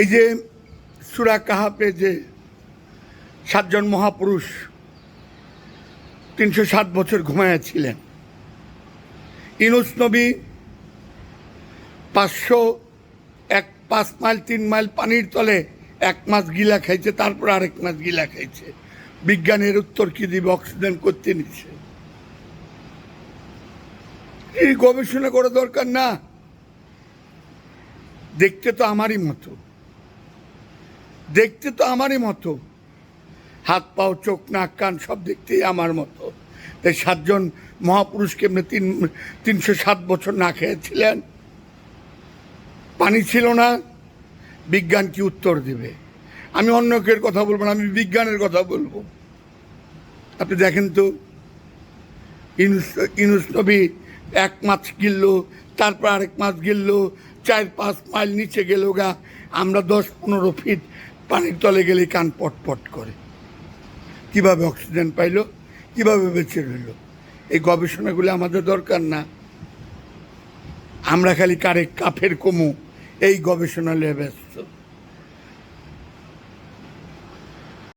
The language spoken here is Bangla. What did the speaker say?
এই যে সুরা কাহাপে যে সাতজন মহাপুরুষ তিনশো সাত বছর ঘুমাইয়াছিলেন। ইনুস নবী পাঁচশো এক পাঁচ মাইল, তিন মাইল পানির তলে এক মাস গিলা খাইছে, তারপর আরেক মাস গিলা খাইছে। বিজ্ঞানের উত্তর কি দিবে? অক্সিজেন করতে নিচ্ছে এই গবেষণা করা দরকার না। দেখতে তো আমারই মতো। দেখতে তো আমারই মতো। হাত, পাও, চোখ, নাক, কান সব দেখতেই আমার মতো। তাই সাতজন মহাপুরুষ কেমনে তিন, তিনশো সাত বছর না খেয়েছিলেন? পানি ছিল না, বিজ্ঞান কি উত্তর দেবে? আমি অন্য কের কথা বলব না, আমি বিজ্ঞানের কথা বলব। আপনি দেখেন তো, ইনুস ইনুস নবী এক মাছ গিললো, তারপর আরেক মাছ গিললো, চার, পাঁচ মাইল নিচে গেল গা, আমরা দশ, পনেরো ফিট পানির তলে গেলে কান পটপট করে। কীভাবে অক্সিজেন পাইল, কীভাবে বেঁচে রইল, এই গবেষণাগুলো আমাদের দরকার না। আমরা খালি কারে কাফের কমু, এই গবেষণা ব্যস্ত